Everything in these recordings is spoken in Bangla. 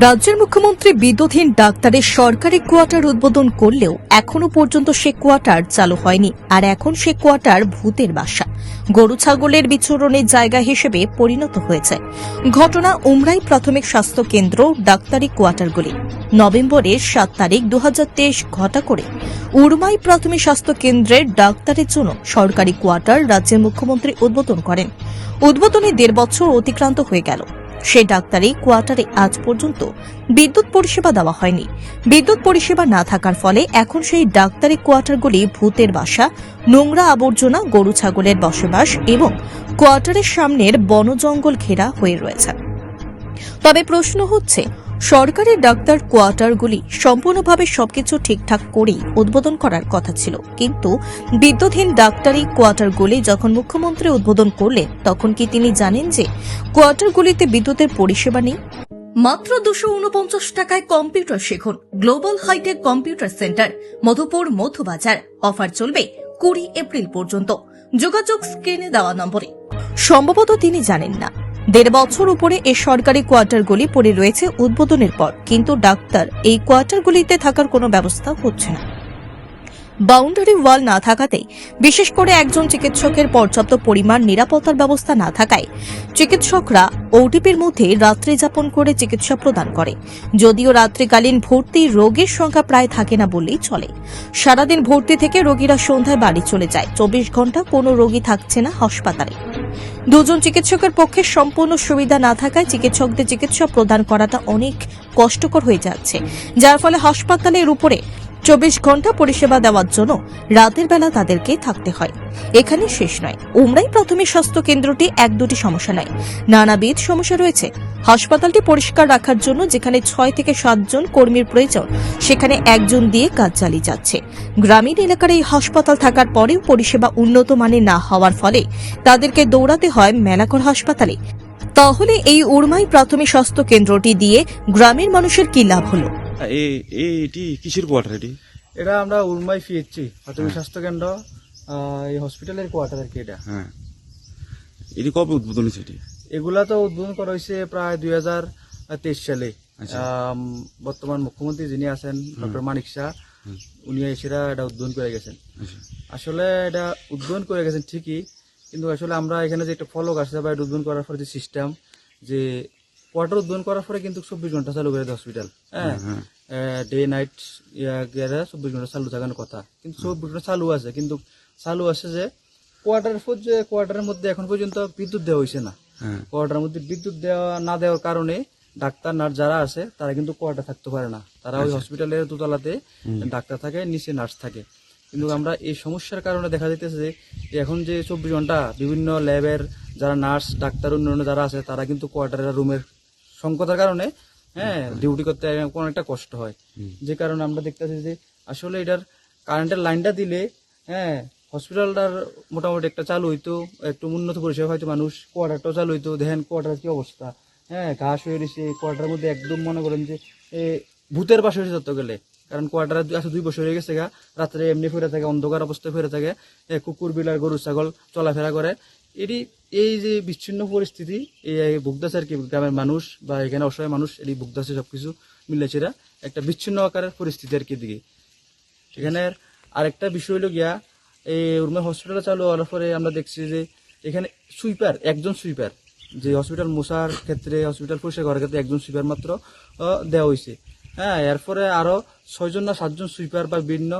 রাজ্যের মুখ্যমন্ত্রী বিদ্যুৎহীন ডাক্তারের সরকারি কোয়ার্টার উদ্বোধন করলেও এখনও পর্যন্ত সে কোয়ার্টার চালু হয়নি। আর এখন সে কোয়ার্টার ভূতের বাসা। গরু ছাগলের বিচরণের জায়গা হিসেবে পরিণত হয়েছে। ঘটনা উমরাই প্রাথমিক স্বাস্থ্য কেন্দ্র ডাক্তারি কোয়ার্টারগুলি। নভেম্বরের সাত তারিখ দু হাজার তেইশ ঘটা করে। উরমাই প্রাথমিক স্বাস্থ্য কেন্দ্রের ডাক্তারের জন্য সরকারি কোয়ার্টার রাজ্যের মুখ্যমন্ত্রী উদ্বোধন করেন। উদ্বোধনে দেড় বছর অতিক্রান্ত হয়ে গেল। সেই ডাক্তারি কোয়ার্টারে আজ পর্যন্ত বিদ্যুৎ পরিষেবা দেওয়া হয়নি। বিদ্যুৎ পরিষেবা না থাকার ফলে এখন সেই ডাক্তারি কোয়ার্টারগুলি ভূতের বাসা, নোংরা আবর্জনা, গরু ছাগলের বসবাস এবং কোয়ার্টারের সামনের বনজঙ্গল ঘেরা হয়ে রয়েছে। তবে প্রশ্ন হচ্ছে সরকারি ডাক্তার কোয়ার্টারগুলি সম্পূর্ণভাবে সবকিছু ঠিকঠাক করেই উদ্বোধন করার কথা ছিল। কিন্তু বিদ্যুৎহীন ডাক্তারি কোয়ার্টারগুলি যখন মুখ্যমন্ত্রী উদ্বোধন করলেন, তখন কি তিনি জানেন যে কোয়ার্টারগুলিতে বিদ্যুতের পরিষেবা নেই? মাত্র দুশো উনপঞ্চাশ টাকায় কম্পিউটার শিখুন, global hi tech computer centre, Madhupur Madhubazar offer চলবে কুড়ি এপ্রিল পর্যন্ত। যোগাযোগ স্ক্রিনে দেওয়া নম্বরে। সম্ভবত তিনি জানেন না। দেড় বছর উপরে এ সরকারি কোয়ার্টারগুলি পড়ে রয়েছে উদ্বোধনের পর। কিন্তু ডাক্তার, এই কোয়ার্টারগুলিতে থাকার কোনো ব্যবস্থা হচ্ছে না। বাউন্ডারি ওয়াল না থাকাতেই বিশেষ করে একজন চিকিৎসকের পর্যাপ্ত পরিমাণ নিরাপত্তার ব্যবস্থা না থাকায়, চিকিৎসকরা ওটিপির মধ্যে রাত্রি যাপন করে চিকিৎসা প্রদান করে। যদিও রাত্রিকালীন ভর্তি রোগীর সংখ্যা প্রায় থাকে না বললেই চলে। সারাদিন ভর্তি থেকে রোগীরা সন্ধ্যায় বাড়ি চলে যায়। চব্বিশ ঘণ্টা কোনো রোগী থাকছে না হাসপাতালে। দুজন চিকিৎসকের পক্ষে সম্পূর্ণ সুবিধা না থাকায় চিকিৎসকদের চিকিৎসা প্রদান করাটা অনেক কষ্টকর হয়ে যাচ্ছে, যার ফলে হাসপাতালের উপরে চব্বিশ ঘণ্টা পরিষেবা দেওয়ার জন্য রাতের বেলা তাদেরকে থাকতে হয়। এখানে শেষ নয়। উমরাই প্রাথমিক স্বাস্থ্য কেন্দ্রটি এক দুটি সমস্যা নয়। নানাবিধ সমস্যা রয়েছে। হাসপাতালটি পরিষ্কার রাখার জন্য যেখানে ছয় থেকে সাতজন কর্মীর প্রয়োজন, সেখানে একজন দিয়ে কাজ চালিয়ে যাচ্ছে। গ্রামীণ এলাকার এই হাসপাতাল থাকার পরেও পরিষেবা উন্নত মানের না হওয়ার ফলে তাদেরকে দৌড়াতে হয় মেলাকর হাসপাতালে। তাহলে এই উরমাই প্রাথমিক স্বাস্থ্য কেন্দ্রটি দিয়ে গ্রামের মানুষের কি লাভ হলো? এ এটি কিসের কোয়ার্টার এটি? এটা আমরা উলমাই পিএইচসি প্রাথমিক স্বাস্থ্য কেন্দ্র এই হসপিটালের কোয়ার্টার আর কি এটা। হ্যাঁ। এটি কবে উদ্বোধন হয়েছে এটি? এগুলা তো উদ্বোধন করা হয়েছে প্রায় দুই হাজার তেইশ সালে। আচ্ছা। বর্তমান মুখ্যমন্ত্রী যিনি আছেন ডক্টর মানিক শাহ উনি এসেরা এটা উদ্বোধন করে গেছেন। আচ্ছা। আসলে এটা উদ্বোধন করে গেছেন ঠিকই কিন্তু আসলে আমরা এখানে যে একটা ফলক আসছে বা এটা উদ্বোধন করার পরে যে সিস্টেম যে কোয়ার্টার উদ্বোধন করার পরে কিন্তু চব্বিশ ঘণ্টা চালু করে হসপিটাল হ্যাঁ? হ্যাঁ ডে নাইট ইয়ারে চব্বিশ ঘণ্টা চালু থাকার কথা। কিন্তু চব্বিশ ঘণ্টা চালু আছে কিন্তু চালু আছে যে কোয়ার্টার কোয়ার্টারের মধ্যে এখন পর্যন্ত বিদ্যুৎ দেওয়া হয়েছে না। হ্যাঁ। কোয়ার্টারের মধ্যে বিদ্যুৎ দেওয়া না দেওয়ার কারণে ডাক্তার নার্স যারা আছে তারা কিন্তু কোয়ার্টার থাকতে পারে না। তারা ওই হসপিটালের দোতলাতে ডাক্তার থাকে নিচে নার্স থাকে। কিন্তু আমরা এই সমস্যার কারণে দেখা যাইতেছে যে এখন যে চব্বিশ ঘণ্টা বিভিন্ন ল্যাবের যারা নার্স ডাক্তার অন্যান্য যারা আছে তারা কিন্তু কোয়ার্টারের রুমের সংকটের কারণে হ্যাঁ ডিউটি করতে অনেকটা কষ্ট হয়। যে কারণে আমরা দেখতেছি যে আসলে এটার কারেন্টের লাইনটা দিলে হ্যাঁ হসপিটালটার মোটামুটি একটা চালু হইতো একটু উন্নত পরিষেবা হয়তো মানুষ কোয়ার্টারটাও চালু হইতো দেখেন কোয়ার্টার কি অবস্থা। হ্যাঁ ঘাস হয়ে রয়েছে কোয়ার্টারের মধ্যে একদম মনে করেন যে ভূতের পাশে হয়েছে যত গেলে কারণ কোয়ার্টার আছে দুই বছর হয়ে গেছে গা রাত্রে এমনি ফিরে থাকে অন্ধকার অবস্থায় ফিরে থাকে কুকুর বিলার গরু ছাগল চলাফেরা করে। এটি এই যে বিচ্ছিন্ন পরিস্থিতি এই ভুগদাসে আর কি, গ্রামের মানুষ বা এখানে অসহায় মানুষ, এটি ভুগদাসে সবকিছু মিলেছেরা একটা বিচ্ছিন্ন আকারের পরিস্থিতি আর কি দিকে এখানে আরেকটা বিষয় হলো গিয়া এই উর্মা হসপিটালে চালু হওয়ার পরে আমরা দেখছি যে এখানে সুইপার একজন সুইপার যে হসপিটাল মোশার ক্ষেত্রে হসপিটাল পরিষ্কার করার ক্ষেত্রে একজন সুইপার মাত্র দেওয়া হয়েছে হ্যাঁ এরপরে আরও ছয়জন না সাতজন সুইপার বা বিভিন্ন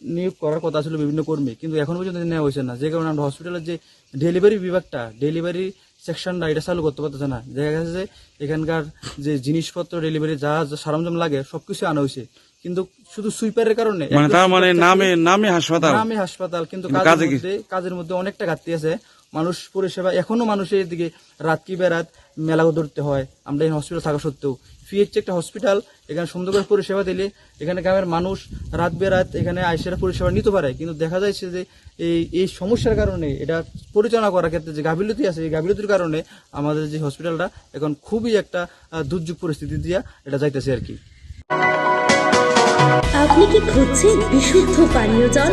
নিয়োগ করার কথা ছিল বিভিন্ন কর্মী কিন্তু এখন পর্যন্ত নেওয়া হয়েছে না। যে কারণে আমরা হসপিটালের যে ডেলিভারি বিভাগটা ডেলিভারি সেকশনটা এটা চালু করতে পারতেছে না। দেখা গেছে যে এখানকার যে জিনিসপত্র ডেলিভারি যা যা সরঞ্জাম লাগে সবকিছু আনা হয়েছে। কিন্তু শুধু সুইপারের কারণে মানে তার মানে নামে নামে হাসপাতাল? নামে হাসপাতাল কিন্তু কিন্তু কাজের মধ্যে কাজের মধ্যে অনেকটা ঘাটতি আছে। মানুষ পরিষেবা, এখনও মানুষের দিকে রাত কি বেরাত মেলা ধরতে হয়। আমরা এই হসপিটাল থাকা সত্ত্বেও। ফিএইচ একটা হসপিটাল এখানে সুন্দর করে পরিষেবা দিলে, এখানে গ্রামের মানুষ রাত বেরাত, এখানে আইসেরা পরিষেবা নিতে পারে। কিন্তু দেখা যাচ্ছে যে এই এই সমস্যার কারণে, এটা পরিচালনা করার ক্ষেত্রে যে গাফিলতি আছে, এই গাফিলতির কারণে আমাদের যে হসপিটালটা এখন খুবই একটা দুর্যোগ পরিস্থিতি দিয়া এটা যাইতেছে আর কি। আপনি কি খুঁজছেন বিশুদ্ধ পানীয় জল?